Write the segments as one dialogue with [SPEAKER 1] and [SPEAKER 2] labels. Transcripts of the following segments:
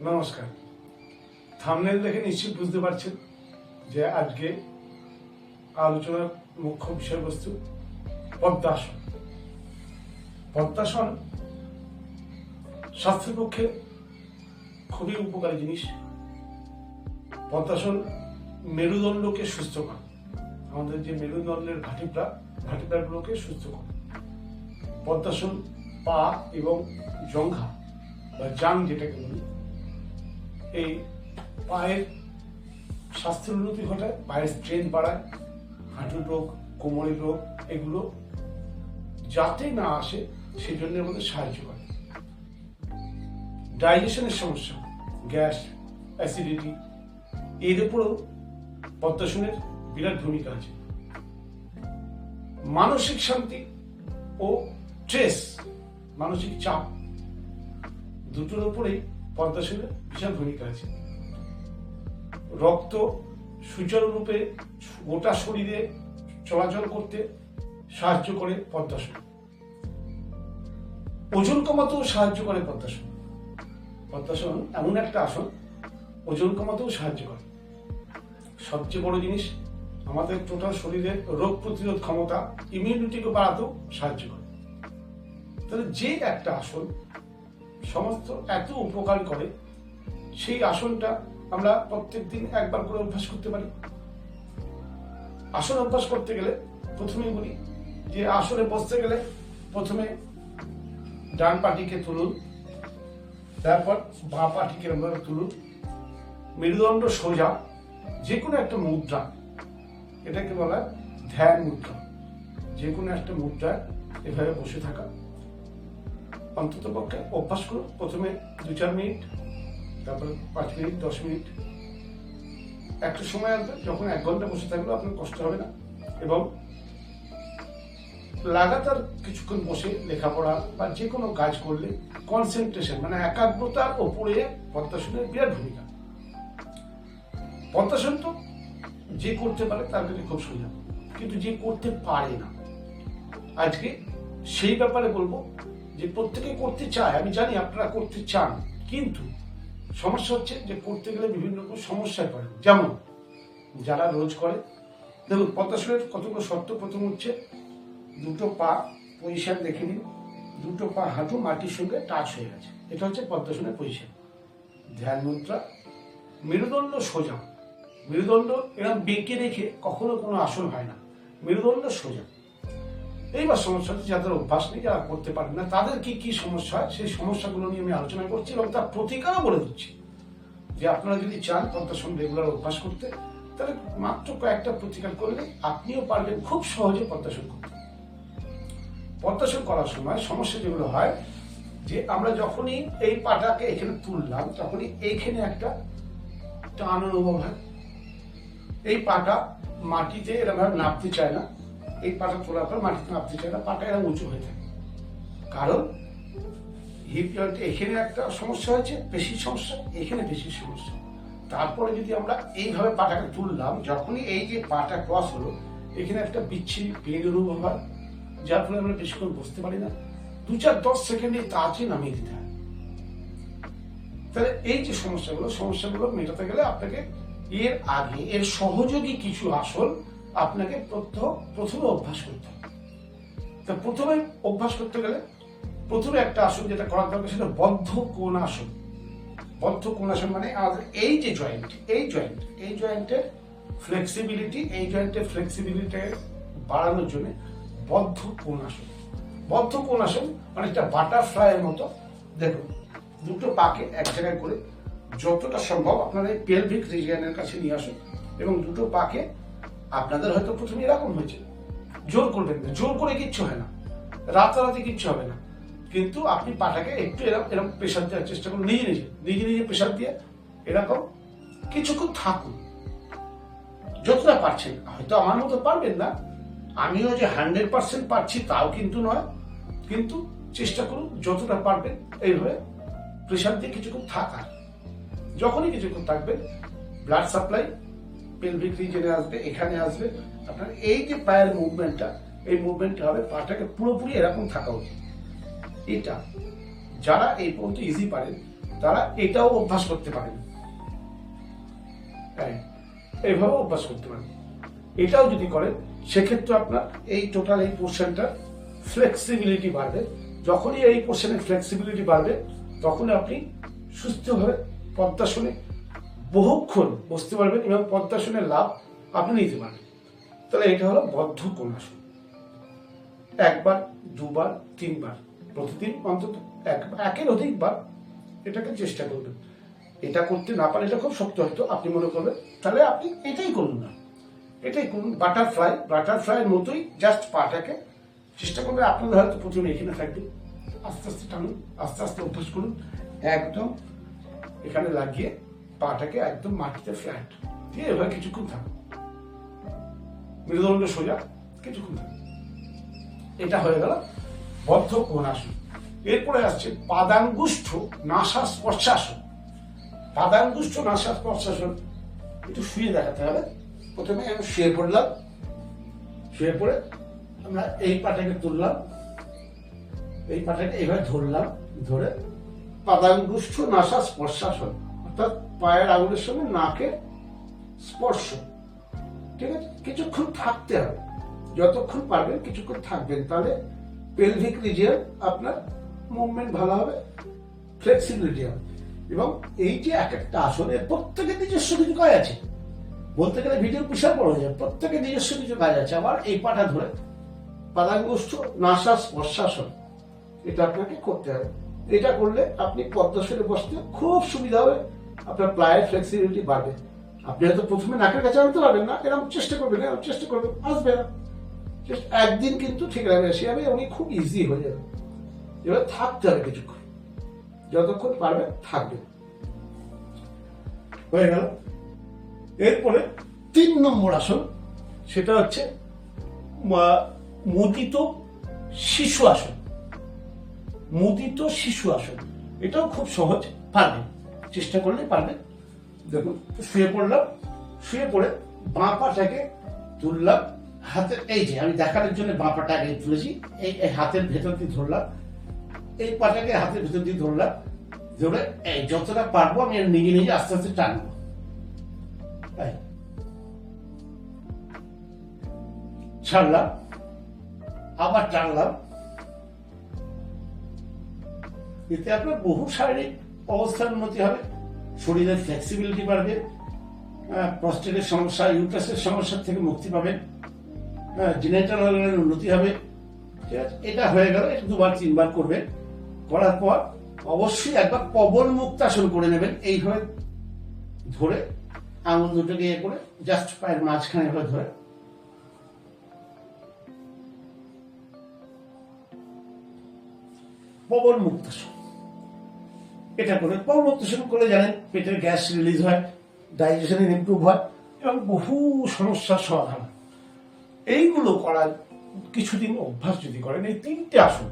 [SPEAKER 1] নমস্কার। থামনেল দেখে নিশ্চয়ই বুঝতে পারছেন যে আজকে আলোচনার মুখ্য বিষয়বস্তু পদ্মাসন। পদ্মাসন স্বাস্থ্যের পক্ষে খুবই উপকারী জিনিস। পদ্মাসন মেরুদণ্ডকে সুস্থ করে। আমাদের যে মেরুদণ্ডের ভাটিপ্রা ভাটিপ্রাগুলোকে সুস্থ করে। পদ্মাসন পা এবং জঙ্ঘা বা জাং যেটাকে বলি এই পায়ের স্বাস্থ্যের উন্নতি ঘটায়, পায়ের স্ট্রেন বাড়ায়, হাঁটুর রোগ, কোমরের রোগ, এগুলো যাতে না আসে সেই জন্য আমাদের সাহায্য করে। ডাইজেশনের সমস্যা, গ্যাস অ্যাসিডিটি এর উপরেও পদ্মাসনের বিরাট ভূমিকা আছে। মানসিক শান্তি ও স্ট্রেস মানসিক চাপ, দুটোর উপরেই পদ্মাসনের বিশাল ভূমিকা আছে। রক্ত সুচারুরূপে গোটা শরীরে চলাচল করতে সাহায্য করে পদ্মাসন। ওজন কমাতেও সাহায্য করে পদ্মাসন। পদ্মাসন এমন একটা আসন, ওজন কমাতেও সাহায্য করে। সবচেয়ে বড় জিনিস, আমাদের টোটাল শরীরের রোগ প্রতিরোধ ক্ষমতা ইমিউনিটিকে বাড়াতেও সাহায্য করে। তাহলে যে একটা আসন সমস্ত এত উপকার করে, সেই আসনটা আমরা প্রত্যেক দিন একবার করে অভ্যাস করতে পারি। আসন অভ্যাস করতে গেলে প্রথমেই বলি যে আসনে বসতে গেলে প্রথমে ডান পাটিকে তুলুন, তারপর বাঁ পাটিকে আমরা তুলুন। মেরুদণ্ড সোজা যে কোনো একটা মুদ্রা, এটাকে বলা ধ্যান মুদ্রা। যে কোনো একটা মুদ্রায় এভাবে বসে থাকা। অন্তত পক্ষে অভ্যাস করুন প্রথমে দু চার মিনিট, তারপর পাঁচ মিনিট, দশ মিনিট। একটা সময় আসবে যখন এক ঘণ্টা বসে থাকলেও আপনার কষ্ট হবে না। এবং লাগাতার কিছুক্ষণ বসে লেখাপড়া বা যে কোনো কাজ করলে কনসেন্ট্রেশন মানে একাগ্রতার ওপরে পদ্মাসনের বিরাট ভূমিকা। পদ্মাসন তো যে করতে পারে তার কাছে খুব সোজা। কিন্তু যে করতে পারে না, আজকে সেই ব্যাপারে বলব যে প্রত্যেকে করতে চায়, আমি জানি আপনারা করতে চান, কিন্তু সমস্যা হচ্ছে যে করতে গেলে বিভিন্ন রকম সমস্যায় পড়ে। যেমন, যারা রোজ করে, দেখুন পদ্মাসনের কতগুলো শর্ত প্রথম হচ্ছে, দুটো পা পজিশন দেখে নিন, দুটো পা হাঁটু মাটির সঙ্গে টাচ হয়ে গেছে। এটা হচ্ছে পদ্মাসনের পজিশন। ধ্যান মুদ্রা, মেরুদণ্ড সোজা। মেরুদণ্ড এরকম বেঁকে রেখে কখনো কোনো আসন হয় না। মেরুদণ্ড সোজা। এইবার সমস্যা হচ্ছে যাদের অভ্যাস নেই, যারা করতে পারেন না, তাদের কি কি সমস্যা হয়? সেই সমস্যাগুলো নিয়ে আমি আলোচনা করছি এবং তার প্রতিকারও বলে দিচ্ছি। যে আপনারা যদি চান পদ্মাসন রেগুলার অভ্যাস করতে, তাহলে মাত্র কয়েকটা প্রতিকার করলে আপনিও পারবেন খুব সহজে পদ্মাসন করতে। পদ্মাসন করার সময় সমস্যা যেগুলো হয়, যে আমরা যখনই এই পাটাকে এখানে তুললাম, তখনই এইখানে একটা টান অনুভব হয়। এই পাটা মাটিতে এরকম নামতে চায় না। এই পাটা তোলার পর মাটিতে নামতে চায় না পাটা এরকম উঁচু হয়ে থাকে। কারণ হিপ জয়েন্টে এখানে একটা সমস্যা হয়েছে, বেশি সমস্যা, এখানে বেশি সমস্যা। তারপরে যদি আমরা এইভাবে পাটাকে তুললাম, যখনই এই যে পাটা ক্রস হলো, এখানে একটা বিচ্ছিরি পেন অনুভব হয়, যার ফলে আমরা বেশিক্ষণ বসতে পারি না। দু চার দশ সেকেন্ডে তাড়াতাড়ি নামিয়ে দিতে হয়। তাহলে এই যে সমস্যাগুলো সমস্যাগুলো মেটাতে গেলে আপনাকে এর আগে, এর সহযোগী কিছু আসন আপনাকে প্রত্যহ প্রথমে অভ্যাস করতে হবে। তা প্রথমে অভ্যাস করতে গেলে প্রথমে একটা আসন যেটা করার দরকার সেটা বদ্ধ কোণ আসন বদ্ধ কোণ আসন মানে আমাদের এই যে জয়েন্ট এই জয়েন্ট এই জয়েন্টের ফ্লেক্সিবিলিটি এই জয়েন্টের ফ্লেক্সিবিলিটি বাড়ানোর জন্য বদ্ধ কোণ আসন বদ্ধ কোণ আসন মানে একটা বাটারফ্লাইয়ের মতো। দেখুন, দুটো পাকে এক জায়গায় করে যতটা সম্ভব আপনারা এই পেলভিক রিজিয়ানের কাছে নিয়ে আসুন এবং দুটো পাকে আপনাদের হয়তো প্রথমে এরকম হয়েছে। জোর করবেন না, জোর করে কিচ্ছু হয় না। রাতারাতি কিচ্ছু হবে না। কিন্তু আপনি পাটাকে একটু এরকম এরকম প্রেশার দেওয়ার চেষ্টা করুন নিজে নিজে নিজে নিজে প্রেশার দিয়ে এরকম কিছুক্ষণ থাকুন। যতটা পারছেন, হয়তো আমার মতো পারবেন না। আমিও যে হান্ড্রেড পার্সেন্ট পারছি তাও কিন্তু নয়। কিন্তু চেষ্টা করুন, যতটা পারবেন, এইভাবে প্রেশার দিয়ে কিছুক্ষণ থাকার। যখনই কিছুক্ষণ থাকবেন ব্লাড সাপ্লাই পেলভিক রিজনে আসবে এখানে আসবে। আপনার এই যে পায়ের মুভমেন্টটা এই মুভমেন্টটা হবে পাটাকে পুরোপুরি এরকম থাকা উচিত। এটা যারা এই পর্যন্ত ইজি পারেন তারা এটাও অভ্যাস করতে পারেন। হ্যাঁ, এইভাবে অভ্যাস করতে পারেন। এটাও যদি করেন সেক্ষেত্রে আপনার এই টোটাল এই পোর্শনটা ফ্লেক্সিবিলিটি বাড়বে। যখনই এই পোর্শনের ফ্লেক্সিবিলিটি বাড়বে তখন আপনি সুস্থভাবে পদ্মাসনে বহুক্ষণ বসতে পারবেন এবং পদ্মাসনের লাভ আপনি নিতে পারবেন। তাহলে এটা হলো বদ্ধ কোণাসন। একবার, দুবার, তিনবার, প্রতিদিন অন্তত এক, একের অধিকবার এটাকে চেষ্টা করবেন। এটা করতে না পারলে এটা খুব শক্ত হয়তো আপনি মনে করবেন, তাহলে আপনি এটাই করুন না। এটাই করুন, বাটারফ্লাই, বাটারফ্লাইয়ের মতোই জাস্ট পাটাকে চেষ্টা করবে আপনাদের হয়তো প্রথমে এখানে থাকবে। আস্তে আস্তে টানুন, আস্তে আস্তে অভ্যাস করুন। একদম এখানে লাগিয়ে পাটাকে একদম মাটিতে ফ্ল্যাট দিয়ে এভাবে কিছুক্ষণ থাকুন মেরুদণ্ড সোজা কিছুক্ষণ থাকুন এটা হয়ে গেল বদ্ধ কোণাসন। এরপরে আসছে পাদাঙ্গুষ্ঠ নাসা স্পর্শাসন পাদাঙ্গুষ্ঠ নাসা স্পর্শাসন একটু শুয়ে দেখাতে হবে। প্রথমে আমি শুয়ে পড়লাম। শুয়ে পড়ে আমরা এই পাটাকে তুললাম। এই পাটাকে এইভাবে ধরলাম, ধরে পাদাঙ্গুষ্ঠ নাসা স্পর্শাসন অর্থাৎ পায়ের আঙুলের সঙ্গে নাকে স্পর্শ। ঠিক আছে? কিছুক্ষণ থাকতে হবে। যতক্ষণ পারবেন কিছুক্ষণ থাকবেন। তাহলে পেলভিক রিজিয়ন আপনার মুভমেন্ট ভালো হবে ফ্লেক্সিবিলিটি হবে। এবং এই যে এক একটা আসন, এর প্রত্যেকের নিজস্ব কিছু কাজ আছে। বলতে গেলে ভিডিও বিশাল বড় হয়ে যাবে প্রত্যেকের নিজস্ব কিছু কাজ আছে। আবার এই পাটা ধরে পাদাঙ্গুষ্ঠ নাসা স্পর্শাসন, এটা আপনাকে করতে হবে। এটা করলে আপনি পদ্মাসনে বসতে খুব সুবিধা হবে। আপনার প্লায়ের ফ্লেক্সিবিলিটি বাড়বে। আপনি হয়তো প্রথমে নাকের কাছে আনতে পারবেন না, এরকম চেষ্টা করবেন এরকম চেষ্টা করবেন, আসবে না। একদিন কিন্তু ঠিক লাগবে সে হবে উনি খুব ইজি হয়ে যাবে। এবার থাকতে হবে কিছুক্ষণ। যতক্ষণ পারবে, থাকবে। হয়ে গেল। এরপরে তিন নম্বর আসন, সেটা হচ্ছে মুদিত শিশু আসন। মুদিত শিশু আসন। এটাও খুব সহজ পারবেন চেষ্টা করলে পারবেন দেখুন, শুয়ে পড়লাম, শুয়ে পড়ে বাঁ পাটাকে তুললাম হাতের, এই যে আমি দেখানোর জন্য বাঁ পাটা আগে তুলেছি, এই হাতের ভেতর দিয়ে ধরলাম, এই পাটাকে হাতের ভেতর দিয়ে ধরলাম, ধরে এই যতটা পারব আমি নিজে নিজে আস্তে আস্তে টানবো। ছাড়লাম, আবার টানলাম। এতে আপনার বহু শারীরিক অবস্থার উন্নতি হবে, শরীরের ফ্লেক্সিবিলিটি বাড়বে প্রস্টেটের সমস্যা ইউটাসের সমস্যা থেকে মুক্তি পাবেন জেনেটাল অর্গানের উন্নতি হবে, ঠিক আছে? এটা হয়ে গেল, এটা দুবার, তিনবার করবেন করার পর অবশ্যই একবার পবন মুক্তাসন করে নেবেন, এইভাবে ধরে আঙুল দুটোকে ইয়ে করে জাস্ট পায়ের মাঝখানে এভাবে ধরে। পবন মুক্তাসন এটা করে মুক্তাসন করলে জানেন, পেটের গ্যাস রিলিজ হয় ডাইজেশনের ইম্প্রুভ হয়, এবং বহু সমস্যার সমাধান। এইগুলো করার কিছুদিন অভ্যাস যদি করেন, এই তিনটে আসন।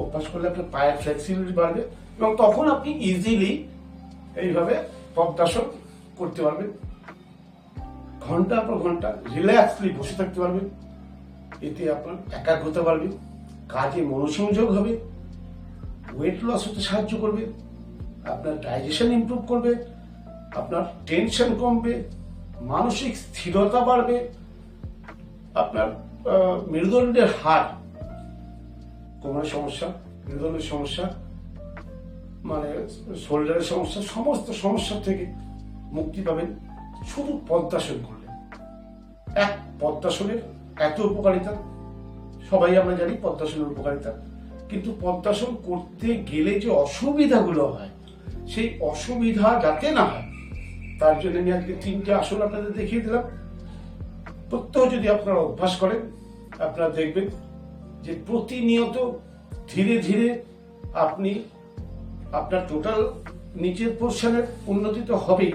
[SPEAKER 1] অভ্যাস করলে আপনার পায়ের ফ্লেক্সিবিলিটি বাড়বে, এবং তখন আপনি ইজিলি এইভাবে পদ্মাসন করতে পারবেন। ঘণ্টার পর ঘণ্টা রিল্যাক্সলি বসে থাকতে পারবেন। এতে আপনার একাগ্রতা বাড়বে, কাজে মনোসংযোগ হবে ওয়েট লস হতে সাহায্য করবে। আপনার ডাইজেশন ইমপ্রুভ করবে, আপনার টেনশন কমবে, মানসিক স্থিরতা বাড়বে, আপনার মেরুদণ্ডের হার কোমরের সমস্যা, মেরুদণ্ডের সমস্যা মানে শোল্ডারের সমস্যা, সমস্ত সমস্যা থেকে মুক্তি পাবেন। শুধু পদ্মাসন করলে। এক পদ্মাসনের এত উপকারিতা। সবাই আমরা জানি পদ্মাসনের উপকারিতা। কিন্তু পদ্মাসন করতে গেলে যে অসুবিধাগুলো হয় সেই অসুবিধা যাতে না হয়, তার জন্য আমি আজকে তিনটে আসন আপনাদের দেখিয়ে দিলাম। প্রত্যহ যদি আপনারা অভ্যাস করেন, আপনারা দেখবেন যে প্রতিনিয়ত ধীরে ধীরে আপনি আপনার টোটাল নিচের পোর্শনের উন্নতি তো হবেই,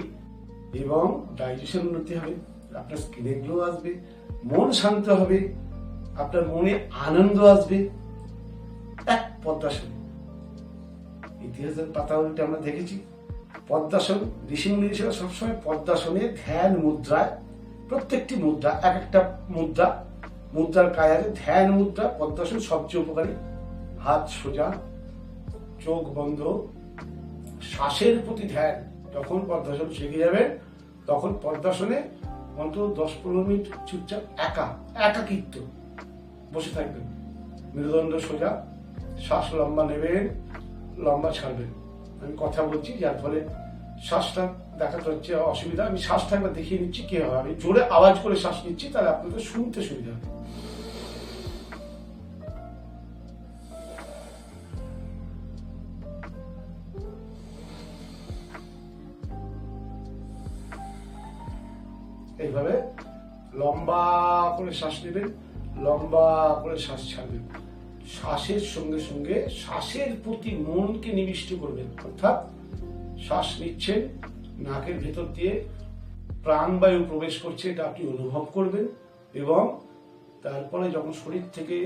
[SPEAKER 1] এবং ডাইজেশন উন্নতি হবে, আপনার স্কিনে গ্লো আসবে, মন শান্ত হবে, আপনার মনে আনন্দ আসবে। এক পদ্মাসন ইতিহাসের পাতাগুলিতে আমরা দেখেছি, পদ্মাসন ঋষিমুনি ঋষিরা সবসময় পদ্মাসনে ধ্যান মুদ্রায়, প্রত্যেকটি মুদ্রা এক একটা মুদ্রা, মুদ্রার কাজ আছে ধ্যান মুদ্রা, পদ্মাসন সবচেয়ে উপকারী। হাত সোজা, চোখ বন্ধ, শ্বাসের প্রতি ধ্যান। যখন পদ্মাসন শিখে যাবে, তখন পদ্মাসনে অন্তত দশ পনেরো মিনিট চুপচাপ একা, একাকিত্ব বসে থাকবেন। মেরুদণ্ড সোজা, শ্বাস লম্বা নেবেন লম্বা ছাড়বেন আমি কথা বলছি, যার ফলে শ্বাসটা দেখাতে হচ্ছে অসুবিধা। আমি শ্বাসটা একবার দেখিয়ে নিচ্ছি কে হবে আমি জোরে আওয়াজ করে শ্বাস নিচ্ছি, তাহলে আপনাদের শুনতে সুবিধা হবে। এইভাবে লম্বা করে শ্বাস নেবেন, লম্বা করে শ্বাস ছাড়বেন। শ্বাসের সঙ্গে সঙ্গে শ্বাসের প্রতি মনকে নিবিষ্ট করবেন অর্থাৎ শ্বাস নিচ্ছেন, নাকের ভেতর দিয়ে প্রাণবায়ু প্রবেশ করছে, এটা আপনি অনুভব করবেন এবং তারপরে যখন শরীর থেকে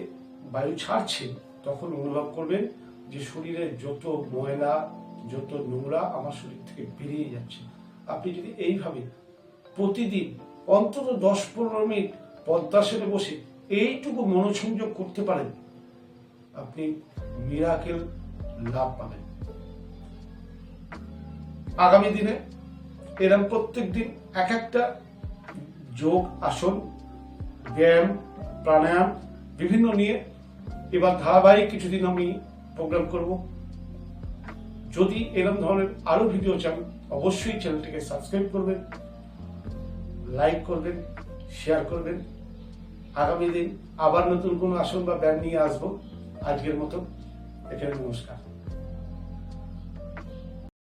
[SPEAKER 1] বায়ু ছাড়ছেন, তখন অনুভব করবেন যে শরীরের যত ময়লা, যত নোংরা আমার শরীর থেকে বেরিয়ে যাচ্ছে। আপনি যদি এইভাবে প্রতিদিন অন্তত দশ পনেরো মিনিট পদ্মাসনে বসে এইটুকু মনোসংযোগ করতে পারেন আপনি মিরাকেল লাভ পাবেন। আগামী দিনে এরম প্রত্যেক দিন এক একটা যোগ, আসন, ব্যায়াম, প্রাণায়াম বিভিন্ন নিয়ে এবার ধারাবাহিক কিছুদিন আমি প্রোগ্রাম করব। যদি এরকম ধরনের আরও ভিডিও চান, অবশ্যই চ্যানেলটিকে সাবস্ক্রাইব করবেন লাইক করবেন শেয়ার করবেন। আগামী দিন আবার নতুন কোনো আসন বা ব্যায়াম নিয়ে আসব। আজকের মতো এখানে নমস্কার।